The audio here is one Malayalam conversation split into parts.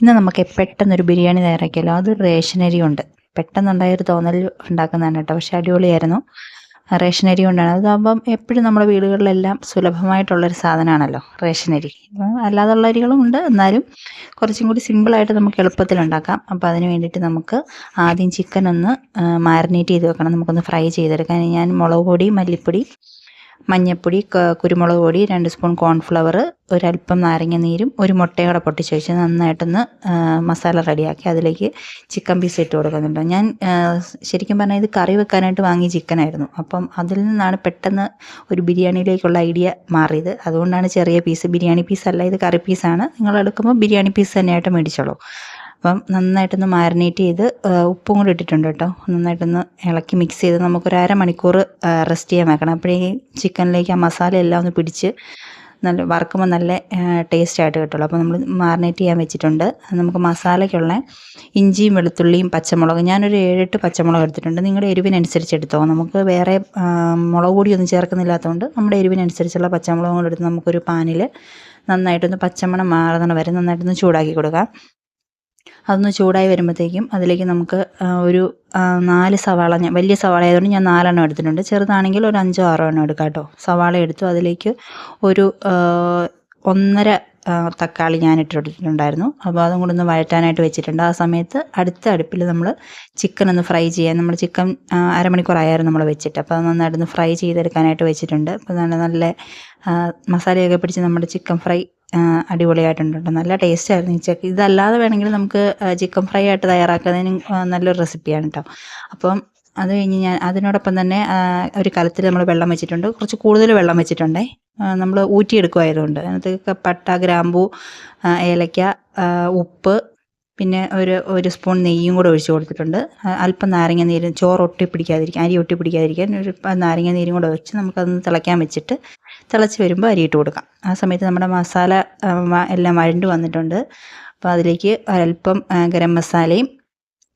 ഇന്ന് നമുക്ക് പെട്ടെന്നൊരു ബിരിയാണി തയ്യാറാക്കിയല്ലോ അത് റേഷനരി ഉണ്ട്. പെട്ടെന്നുണ്ടായൊരു തോന്നൽ ഉണ്ടാക്കുന്നതാണ് കേട്ടോ. പക്ഷേ അടിപൊളിയായിരുന്നു. റേഷനരി കൊണ്ടാണ്. അതാകുമ്പം എപ്പോഴും നമ്മുടെ വീടുകളിലെല്ലാം സുലഭമായിട്ടുള്ളൊരു സാധനമാണല്ലോ റേഷനരി. അല്ലാതുള്ള അരികളും ഉണ്ട്. എന്നാലും കുറച്ചും കൂടി സിമ്പിളായിട്ട് നമുക്ക് എളുപ്പത്തിൽ ഉണ്ടാക്കാം. അപ്പോൾ അതിന് വേണ്ടിയിട്ട് നമുക്ക് ആദ്യം ചിക്കൻ ഒന്ന് മാരിനേറ്റ് ചെയ്ത് വെക്കണം. നമുക്കൊന്ന് ഫ്രൈ ചെയ്തെടുക്കാൻ ഞാൻ മുളക് പൊടി മല്ലിപ്പൊടി മഞ്ഞൾപ്പൊടി കുരുമുളക് പൊടി രണ്ട് സ്പൂൺ കോൺഫ്ലവർ ഒരല്പം നാരങ്ങ നീരും ഒരു മുട്ടയോടെ പൊട്ടിച്ച് വെച്ച് നന്നായിട്ടൊന്ന് മസാല റെഡിയാക്കി അതിലേക്ക് ചിക്കൻ പീസ് ഇട്ട് കൊടുക്കുന്നുണ്ട് ഞാൻ ശരിക്കും പറഞ്ഞാൽ ഇത് കറി വെക്കാനായിട്ട് വാങ്ങിയ ചിക്കനായിരുന്നു അപ്പം അതിൽ നിന്നാണ് പെട്ടെന്ന് ഒരു ബിരിയാണിയിലേക്കുള്ള ഐഡിയ മാറിയത്. അതുകൊണ്ടാണ് ചെറിയ പീസ് ബിരിയാണി പീസ് അല്ല ഇത് കറി പീസാണ്. നിങ്ങൾ എടുക്കുമ്പോൾ ബിരിയാണി പീസ് തന്നെയായിട്ട് മേടിച്ചോളൂ. അപ്പം നന്നായിട്ടൊന്ന് മാരിനേറ്റ് ചെയ്ത് ഉപ്പും കൂടി ഇട്ടിട്ടുണ്ട് കേട്ടോ. നന്നായിട്ടൊന്ന് ഇളക്കി മിക്സ് ചെയ്ത് നമുക്കൊരു അരമണിക്കൂർ റെസ്റ്റ് ചെയ്യാൻ വെക്കണം. അപ്പോഴേ ചിക്കനിലേക്ക് ആ മസാല എല്ലാം ഒന്ന് പിടിച്ച് നല്ല വറുക്കുമ്പോൾ നല്ല ടേസ്റ്റ് ആയിട്ട് കിട്ടുള്ളൂ. അപ്പോൾ നമ്മൾ മാറിനേറ്റ് ചെയ്യാൻ വെച്ചിട്ടുണ്ട്. നമുക്ക് മസാലയ്ക്കുള്ള ഇഞ്ചിയും വെളുത്തുള്ളിയും പച്ചമുളകും ഞാനൊരു ഏഴെട്ട് പച്ചമുളക് എടുത്തിട്ടുണ്ട്. നിങ്ങളുടെ എരിവിനനുസരിച്ച് എടുത്തോ. നമുക്ക് വേറെ മുളക് പൊടിയൊന്നും ചേർക്കുന്നില്ലാത്തതുകൊണ്ട് നമ്മുടെ എരിവിനനുസരിച്ചുള്ള പച്ചമുളകും കൂടെ എടുത്ത് നമുക്കൊരു പാനിൽ നന്നായിട്ടൊന്ന് പച്ചമണം മാറുന്ന വരെ നന്നായിട്ടൊന്ന് ചൂടാക്കി കൊടുക്കാം. അതൊന്ന് ചൂടായി വരുമ്പോഴത്തേക്കും അതിലേക്ക് നമുക്ക് ഒരു നാല് സവാള ഞാൻ വലിയ സവാള ആയതുകൊണ്ട് ഞാൻ നാലെണ്ണം എടുത്തിട്ടുണ്ട്. ചെറുതാണെങ്കിൽ ഒരു അഞ്ചോ ആറോ എണ്ണം എടുക്കാം കേട്ടോ. സവാള എടുത്തു അതിലേക്ക് ഒരു ഒന്നര തക്കാളി ഞാൻ ഇട്ടിട്ടുണ്ടായിരുന്നു അപ്പോൾ അതും കൂടെ ഒന്ന് വഴറ്റാനായിട്ട് വെച്ചിട്ടുണ്ട്. ആ സമയത്ത് അടുത്ത അടുപ്പിൽ നമ്മൾ ചിക്കൻ ഒന്ന് ഫ്രൈ ചെയ്യാൻ നമ്മൾ ചിക്കൻ അരമണിക്കൂറായിരുന്നു നമ്മൾ വെച്ചിട്ട്. അപ്പോൾ അത് നന്നായിട്ടൊന്ന് ഫ്രൈ ചെയ്തെടുക്കാനായിട്ട് വെച്ചിട്ടുണ്ട്. അപ്പോൾ നല്ല നല്ല മസാലയൊക്കെ പിടിച്ച് നമ്മുടെ ചിക്കൻ ഫ്രൈ അടിപൊളിയായിട്ടുണ്ട്. നല്ല ടേസ്റ്റ് ആയിരുന്നു ഈ ചക്ക ഇതല്ലാതെ വേണമെങ്കിൽ നമുക്ക് ചിക്കൻ ഫ്രൈ ആയിട്ട് തയ്യാറാക്കുന്നതിന് നല്ലൊരു റെസിപ്പിയാണ് കേട്ടോ അപ്പം അത് കഴിഞ്ഞ് ഞാൻ അതിനോടൊപ്പം തന്നെ ഒരു കലത്തിൽ നമ്മൾ വെള്ളം വെച്ചിട്ടുണ്ട്. കുറച്ച് കൂടുതൽ വെള്ളം വെച്ചിട്ടുണ്ടേ. നമ്മൾ ഊറ്റിയെടുക്കുമായതുകൊണ്ട് അതിനകത്ത് പട്ട ഗ്രാമ്പു ഏലക്ക ഉപ്പ് പിന്നെ ഒരു ഒരു സ്പൂൺ നെയ്യും കൂടെ ഒഴിച്ച് കൊടുത്തിട്ടുണ്ട്. അല്പം നാരങ്ങ നീര് ചോറ് ഒട്ടി പിടിക്കാതിരിക്കാൻ അരി ഒട്ടി പിടിക്കാതിരിക്കാൻ ഒരു നാരങ്ങ നീരും കൂടെ വെച്ച് നമുക്കതൊന്ന് തിളയ്ക്കാൻ വെച്ചിട്ട് തിളച്ച് വരുമ്പോൾ അരിയിട്ട് കൊടുക്കാം. ആ സമയത്ത് നമ്മുടെ മസാല എല്ലാം വഴണ്ട് വന്നിട്ടുണ്ട്. അപ്പോൾ അതിലേക്ക് ഒരല്പം ഗരം മസാലയും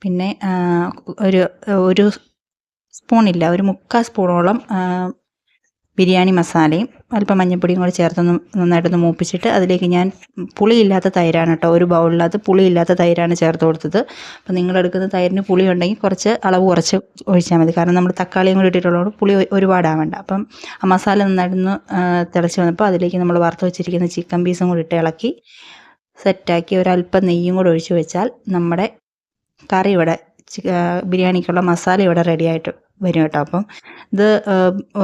പിന്നെ ഒരു ഒരു സ്പൂണില്ല ഒരു മുക്കാൽ സ്പൂണോളം ബിരിയാണി മസാലയും അല്പം മഞ്ഞൾപ്പൊടിയും കൂടി ചേർത്തൊന്ന് നന്നായിട്ടൊന്ന് മൂപ്പിച്ചിട്ട് അതിലേക്ക് ഞാൻ പുളിയില്ലാത്ത തൈരാണ് കേട്ടോ ഒരു ബൗളിനകത്ത് പുളിയില്ലാത്ത തൈരാണ് ചേർത്ത് കൊടുത്തത്. അപ്പോൾ നിങ്ങളെടുക്കുന്ന തൈരിന് പുളി ഉണ്ടെങ്കിൽ കുറച്ച് അളവ് കുറച്ച് ഒഴിച്ചാൽ മതി കാരണം നമ്മൾ തക്കാളിയും കൂടി ഇട്ടിട്ടുള്ളതുകൊണ്ട് പുളി ഒരുപാടാവേണ്ട. അപ്പം ആ മസാല നന്നായിട്ടൊന്ന് തിളച്ച് വന്നപ്പോൾ അതിലേക്ക് നമ്മൾ വറുത്ത് വെച്ചിരിക്കുന്ന ചിക്കൻ പീസും കൂടി ഇട്ട് ഇളക്കി സെറ്റാക്കി ഒരല്പം നെയ്യും കൂടെ ഒഴിച്ച് വെച്ചാൽ നമ്മുടെ കറി ഇവിടെ ബിരിയാണിക്കുള്ള മസാല ഇവിടെ റെഡി ആയിട്ട് വരും കേട്ടോ. അപ്പം ഇത്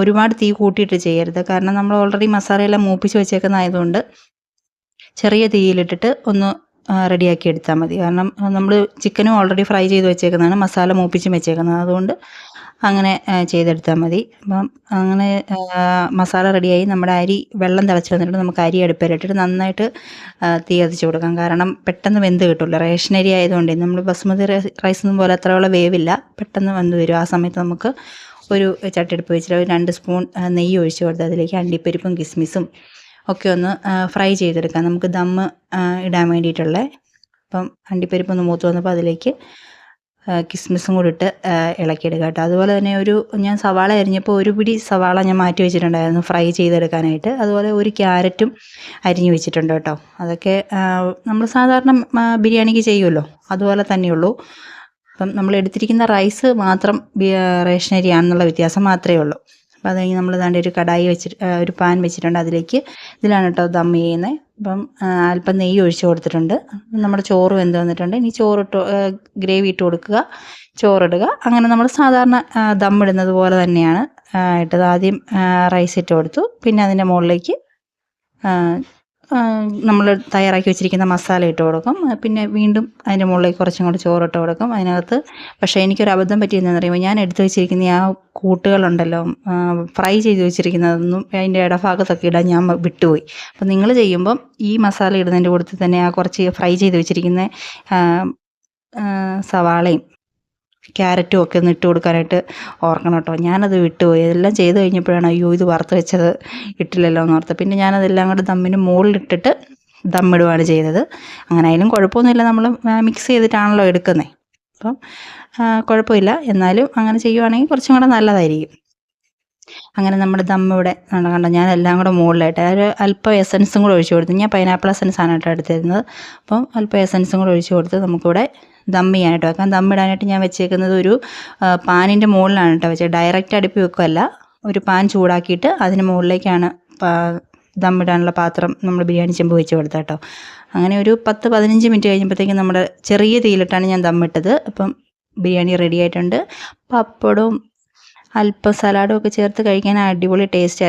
ഒരുപാട് തീ കൂട്ടിയിട്ട് ചെയ്യരുത്. കാരണം നമ്മൾ ഓൾറെഡി മസാലയെല്ലാം മൂപ്പിച്ച് വെച്ചേക്കുന്നതായതുകൊണ്ട് ചെറിയ തീയിലിട്ടിട്ട് ഒന്ന് റെഡിയാക്കി എടുത്താൽ മതി. കാരണം നമ്മൾ ചിക്കനും ഓൾറെഡി ഫ്രൈ ചെയ്ത് വെച്ചേക്കുന്നതാണ്. മസാല മൂപ്പിച്ചും വെച്ചേക്കുന്നത് അതുകൊണ്ട് അങ്ങനെ ചെയ്തെടുത്താൽ മതി. അപ്പം അങ്ങനെ മസാല റെഡിയായി. നമ്മുടെ അരി വെള്ളം തിളച്ച് വന്നിട്ട് നമുക്ക് അരി അടുപ്പിലിട്ടിട്ട് നന്നായിട്ട് തീ കത്തിച്ച് കൊടുക്കാം. കാരണം പെട്ടെന്ന് വെന്ത് കിട്ടില്ല റേഷൻ അരി ആയതുകൊണ്ട് നമ്മൾ ബസുമതി റൈസൊന്നും പോലെ അത്രയുള്ള വേവില്ല. പെട്ടെന്ന് വെന്ത് വരും. ആ സമയത്ത് നമുക്ക് ഒരു ചട്ടിയെടുപ്പ് വെച്ചിട്ട് ഒരു രണ്ട് സ്പൂൺ നെയ്യ് ഒഴിച്ച് കൊടുത്ത് അതിലേക്ക് അണ്ടിപ്പരിപ്പും കിസ്മിസും ഒക്കെ ഒന്ന് ഫ്രൈ ചെയ്തെടുക്കാം. നമുക്ക് ദമ്മ് ഇടാൻ വേണ്ടിയിട്ടുള്ളത് അപ്പം അണ്ടിപ്പരിപ്പ് ഒന്ന് മൂത്ത് വന്നപ്പോൾ അതിലേക്ക് കിസ്മിസും കൂടി ഇട്ട് ഇളക്കിയെടുക്കുക കേട്ടോ. അതുപോലെ തന്നെ ഒരു ഞാൻ സവാള അരിഞ്ഞപ്പോൾ ഒരു പിടി സവാള ഞാൻ മാറ്റി വെച്ചിട്ടുണ്ടായിരുന്നു ഫ്രൈ ചെയ്തെടുക്കാനായിട്ട്. അതുപോലെ ഒരു ക്യാരറ്റും അരിഞ്ഞു വെച്ചിട്ടുണ്ട് കേട്ടോ. അതൊക്കെ നമ്മൾ സാധാരണ ബിരിയാണിക്ക് ചെയ്യുമല്ലോ അതുപോലെ തന്നെയുള്ളൂ. അപ്പം നമ്മൾ എടുത്തിരിക്കുന്ന റൈസ് മാത്രം റേഷൻ അരിയാണെന്നുള്ള വ്യത്യാസം മാത്രമേ ഉള്ളൂ. അപ്പോൾ അത് നമ്മൾ ദാണ്ട് ഒരു കടായി വെച്ചിട്ട് ഒരു പാൻ വെച്ചിട്ടുണ്ട് അതിലേക്ക്. ഇതിലാണ് കേട്ടോ ദം ചെയ്യുന്നത്. അപ്പം അല്പം നെയ്യ് ഒഴിച്ച് കൊടുത്തിട്ടുണ്ട്. നമ്മുടെ ചോറ് വെന്ത് വന്നിട്ടുണ്ട്. ഇനി ചോറിട്ട് ഗ്രേവി ഇട്ട് കൊടുക്കുക. ചോറിടുക. അങ്ങനെ നമ്മൾ സാധാരണ ദമ്മിടുന്നത് പോലെ തന്നെയാണ് ഇട്ടത്. ആദ്യം റൈസ് ഇട്ട് കൊടുത്തു. പിന്നെ അതിന്റെ മുകളിലേക്ക് നമ്മൾ തയ്യാറാക്കി വെച്ചിരിക്കുന്ന മസാല ഇട്ട് കൊടുക്കും. പിന്നെ വീണ്ടും അതിന്റെ മുകളിലേക്ക് കുറച്ചും കൂടി ചോറിട്ട് കൊടുക്കും. അതിനകത്ത് പക്ഷേ എനിക്കൊരു അബദ്ധം പറ്റിയെന്ന് പറയുമ്പോൾ ഞാൻ എടുത്തു വെച്ചിരിക്കുന്ന ആ കൂട്ടുകളുണ്ടല്ലോ ഫ്രൈ ചെയ്ത് വെച്ചിരിക്കുന്നതൊന്നും അതിന്റെ ഇടഭാഗത്തൊക്കെ ഇടാൻ ഞാൻ വിട്ടുപോയി. അപ്പം നിങ്ങൾ ചെയ്യുമ്പം ഈ മസാല ഇടുന്നതിന്റെ കൂട്ടത്തിൽ തന്നെ ആ കുറച്ച് ഫ്രൈ ചെയ്ത് വെച്ചിരിക്കുന്ന സവാളയും ക്യാരറ്റും ഒക്കെ ഒന്ന് ഇട്ട് കൊടുക്കാനായിട്ട് ഓർക്കണം കേട്ടോ. ഞാനത് വിട്ടുപോയി എല്ലാം ചെയ്ത് കഴിഞ്ഞപ്പോഴാണ് അയ്യോ ഇത് വറുത്ത് വെച്ചത് ഇട്ടില്ലല്ലോ എന്ന് ഓർത്ത് പിന്നെ ഞാനതെല്ലാം കൂടെ ദമ്മിന് മുകളിലിട്ടിട്ട് ദമ്മിടുകയാണ് ചെയ്തത്. അങ്ങനെ ആയാലും കുഴപ്പമൊന്നുമില്ല. നമ്മൾ മിക്സ് ചെയ്തിട്ടാണല്ലോ എടുക്കുന്നത് അപ്പം കുഴപ്പമില്ല. എന്നാലും അങ്ങനെ ചെയ്യുവാണെങ്കിൽ കുറച്ചും കൂടെ നല്ലതായിരിക്കും. അങ്ങനെ നമ്മുടെ ദമ്മിവിടെ കണ്ടോ ഞാൻ എല്ലാം കൂടെ മുകളിലായിട്ട് ഒരു അല്പം എസൻസും കൂടെ ഒഴിച്ചു കൊടുത്തു. ഞാൻ പൈനാപ്പിൾ എസൻസ് ആണ് കേട്ടോ എടുത്തിരുന്നത്. അപ്പം അല്പം എസൻസും കൂടെ ഒഴിച്ചു കൊടുത്ത് നമുക്കിവിടെ ദം ചെയ്യാനായിട്ട് വെക്കാം ദം ഇടാനായിട്ട് ഞാൻ വെച്ചേക്കുന്നത് ഒരു പാനിന്റെ മുകളിലാണ് കേട്ടോ വെച്ചത് ഡയറക്റ്റ് അടുപ്പ് വെക്കുമല്ല ഒരു പാൻ ചൂടാക്കിയിട്ട് അതിന് മുകളിലേക്കാണ് ദം ഇടാനുള്ള പാത്രം നമ്മൾ ബിരിയാണി ചെമ്പ് വെച്ച് കൊടുത്തത് കേട്ടോ അങ്ങനെ ഒരു പത്ത് പതിനഞ്ച് മിനിറ്റ് കഴിഞ്ഞപ്പോഴത്തേക്കും നമ്മുടെ ചെറിയ തീയിലിട്ടാണ് ഞാൻ ദം ഇട്ടത് അപ്പം ബിരിയാണി റെഡി ആയിട്ടുണ്ട്. പപ്പടവും അല്പം സലാഡും ഒക്കെ ചേർത്ത് കഴിക്കാൻ അടിപൊളി ടേസ്റ്റ്